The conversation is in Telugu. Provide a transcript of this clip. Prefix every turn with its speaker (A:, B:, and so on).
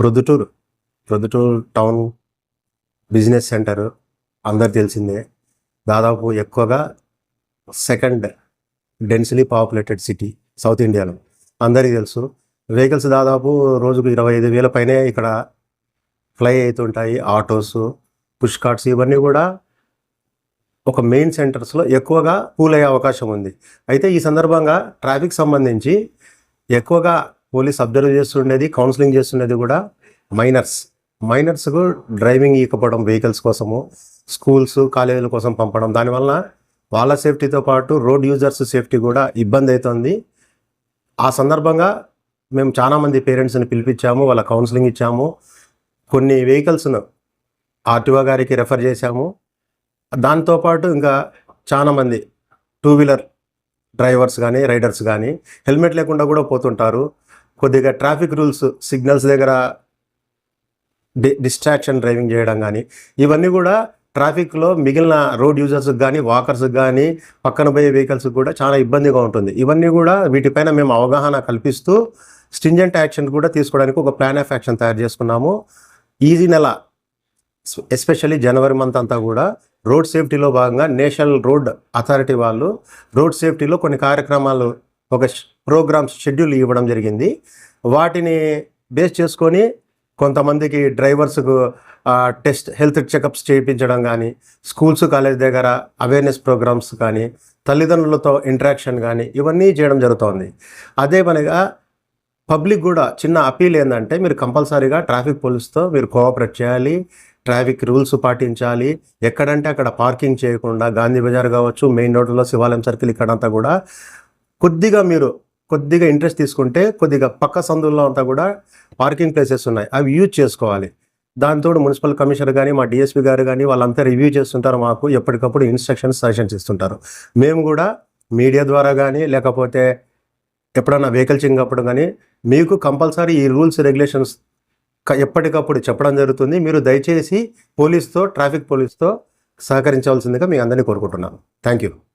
A: Proddatur Proddatur town business centre అందరు తెలిసిందే. దాదాపు ఎక్కువగా second densely populated city south ఇండియాలో. అందరికీ తెలుసు. వెహికల్స్ దాదాపు రోజుకు ఇరవై ఐదు వేల పైనే ఇక్కడ ఫ్లై అవుతుంటాయి. ఆటోస్ పుష్ కార్ట్స్ ఇవన్నీ కూడా ఒక మెయిన్ సెంటర్స్లో ఎక్కువగా కూల్ అయ్యే అవకాశం ఉంది. అయితే ఈ సందర్భంగా ట్రాఫిక్ సంబంధించి ఎక్కువగా పోలీస్ అబ్జర్వ్ చేస్తుండేది కౌన్సిలింగ్ చేస్తుండేది కూడా మైనర్స్ మైనర్స్కు డ్రైవింగ్ ఇవ్వకపోవడం వెహికల్స్ కోసము స్కూల్స్ కాలేజీల కోసం పంపడం. దానివల్ల వాళ్ళ సేఫ్టీతో పాటు రోడ్ యూజర్స్ సేఫ్టీ కూడా ఇబ్బంది అవుతుంది. ఆ సందర్భంగా మేము చాలామంది పేరెంట్స్ని పిలిపించాము వాళ్ళ కౌన్సిలింగ్ ఇచ్చాము. కొన్ని వెహికల్స్ను ఆర్టీఓ గారికి రెఫర్ చేశాము. దాంతోపాటు ఇంకా చాలామంది టూ వీలర్ డ్రైవర్స్ కానీ రైడర్స్ కానీ హెల్మెట్ లేకుండా కూడా పోతుంటారు. కొద్దిగా ట్రాఫిక్ రూల్స్ సిగ్నల్స్ దగ్గర డి డిస్ట్రాక్షన్ డ్రైవింగ్ చేయడం కానీ ఇవన్నీ కూడా ట్రాఫిక్లో మిగిలిన రోడ్ యూజర్స్కి కానీ వాకర్స్కి కానీ పక్కన పోయే వెహికల్స్కి కూడా చాలా ఇబ్బందిగా ఉంటుంది. ఇవన్నీ కూడా వీటిపైన మేము అవగాహన కల్పిస్తూ స్టింజెంట్ యాక్షన్ కూడా తీసుకోవడానికి ఒక ప్లాన్ ఆఫ్ యాక్షన్ తయారు చేసుకున్నాము. ఈజీ నెల ఎస్పెషల్లీ జనవరి మంత్ అంతా కూడా రోడ్ సేఫ్టీలో భాగంగా నేషనల్ రోడ్ అథారిటీ వాళ్ళు రోడ్ సేఫ్టీలో కొన్ని కార్యక్రమాలు ఒక ప్రోగ్రామ్స్ షెడ్యూల్ ఇవ్వడం జరిగింది. వాటిని బేస్ చేసుకొని కొంతమందికి డ్రైవర్స్కు టెస్ట్ హెల్త్ చెకప్స్ చేయించడం కానీ స్కూల్స్ కాలేజ్ దగ్గర అవేర్నెస్ ప్రోగ్రామ్స్ కానీ తల్లిదండ్రులతో ఇంటరాక్షన్ కానీ ఇవన్నీ చేయడం జరుగుతోంది. అదే పనిగా పబ్లిక్ కూడా చిన్న అపీల్ ఏంటంటే మీరు కంపల్సరీగా ట్రాఫిక్ పోలీస్తో మీరు కోఆపరేట్ చేయాలి. ట్రాఫిక్ రూల్స్ పాటించాలి. ఎక్కడంటే అక్కడ పార్కింగ్ చేయకుండా గాంధీ బజార్ కావచ్చు మెయిన్ రోడ్లో శివాలయం సర్కిల్ ఇక్కడంతా కూడా కొద్దిగా మీరు కొద్దిగా ఇంట్రెస్ట్ తీసుకుంటే కొద్దిగా పక్క సందుల్లో అంతా కూడా పార్కింగ్ ప్లేసెస్ ఉన్నాయి. అవి యూజ్ చేసుకోవాలి. దాంతో మున్సిపల్ కమిషనర్ కానీ మా డిఎస్పీ గారు కానీ వాళ్ళంతా రివ్యూ చేస్తుంటారు మాకు. ఎప్పటికప్పుడు ఇన్స్ట్రక్షన్స్ సజెషన్స్ ఇస్తుంటారు. మేము కూడా మీడియా ద్వారా కానీ లేకపోతే ఎప్పుడన్నా వెహికల్ అప్పుడు కానీ మీకు కంపల్సరీ ఈ రూల్స్ రెగ్యులేషన్స్ ఎప్పటికప్పుడు చెప్పడం జరుగుతుంది. మీరు దయచేసి పోలీస్తో ట్రాఫిక్ పోలీస్తో సహకరించవలసిందిగా మీ అందరినీ కోరుకుంటున్నాను. Thank you